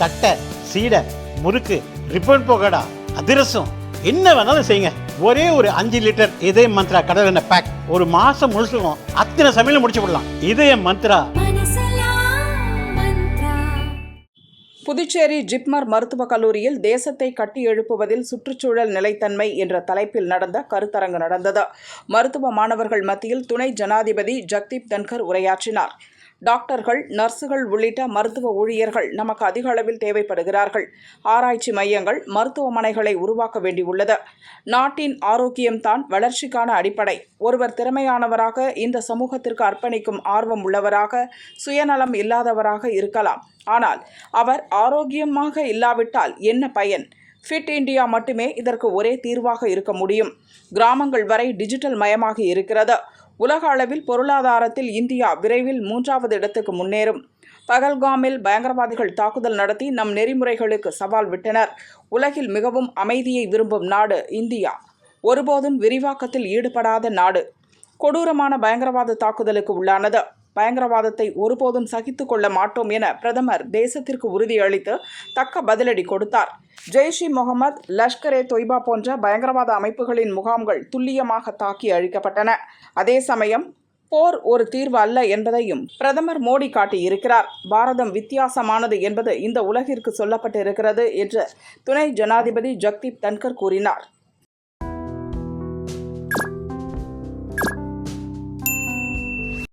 தட்டை சீடை முறுக்கு ரிப்பன் போகடா அதிரசம் என்ன வேணாலும் செய்யுங்க. ஒரே ஒரு அஞ்சு லிட்டர் இதய மந்த்ரா கடல் எண்ணெய் பேக் ஒரு மாசம் முழுசுக்கும் அத்தனை சமையலும் முடிச்சு விடலாம். இதய மந்த்ரா. புதுச்சேரி ஜிப்மர் மருத்துவக் கல்லூரியில் தேசத்தை கட்டி எழுப்புவதில் சுற்றுச்சூழல் நிலைத்தன்மை என்ற தலைப்பில் நடந்த கருத்தரங்கு நடந்தது. மருத்துவ மாணவர்கள் மத்தியில் துணை ஜனாதிபதி ஜக்தீப் தன்கர் உரையாற்றினார். டாக்டர்கள் நர்சுகள் உள்ளிட்ட மருத்துவ ஊழியர்கள் நமக்கு அதிக அளவில் தேவைப்படுகிறார்கள். ஆராய்ச்சி மையங்கள் மருத்துவமனைகளை உருவாக்க வேண்டியுள்ளது. நாட்டின் ஆரோக்கியம்தான் வளர்ச்சிக்கான அடிப்படை. ஒருவர் திறமையானவராக இந்த சமூகத்திற்கு அர்ப்பணிக்கும் ஆர்வம் உள்ளவராக சுயநலம் இல்லாதவராக இருக்கலாம். ஆனால் அவர் ஆரோக்கியமாக இல்லாவிட்டால் என்ன பயன்? ஃபிட் இந்தியா மட்டுமே இதற்கு ஒரே தீர்வாக இருக்க முடியும். கிராமங்கள் வரை டிஜிட்டல் மயமாகி இருக்கிறது. உலக அளவில் பொருளாதாரத்தில் இந்தியா விரைவில் மூன்றாவது இடத்துக்கு முன்னேறும். பகல்காமில் பயங்கரவாதிகள் தாக்குதல் நடத்தி நம் நெறிமுறைகளுக்கு சவால் விட்டனர். உலகில் மிகவும் அமைதியை விரும்பும் நாடு இந்தியா. ஒருபோதும் விரிவாக்கத்தில் ஈடுபடாத நாடு. கொடூரமான பயங்கரவாத தாக்குதலுக்கு உள்ளானது. பயங்கரவாதத்தை ஒருபோதும் சகித்து கொள்ள மாட்டோம் என பிரதமர் தேசத்திற்கு உறுதியளித்து தக்க பதிலடி கொடுத்தார். ஜெய்ஷ் இ முகமது லஷ்கர் ஏ தொய்பா போன்ற பயங்கரவாத அமைப்புகளின் முகாம்கள் துல்லியமாக தாக்கி அழிக்கப்பட்டன. அதே சமயம் போர் ஒரு தீர்வு அல்ல என்பதையும் பிரதமர் மோடி காட்டியிருக்கிறார். பாரதம் வித்தியாசமானது என்பது இந்த உலகிற்கு சொல்லப்பட்டிருக்கிறது என்று துணை ஜனாதிபதி ஜக்தீப் தன்கர் கூறினார்.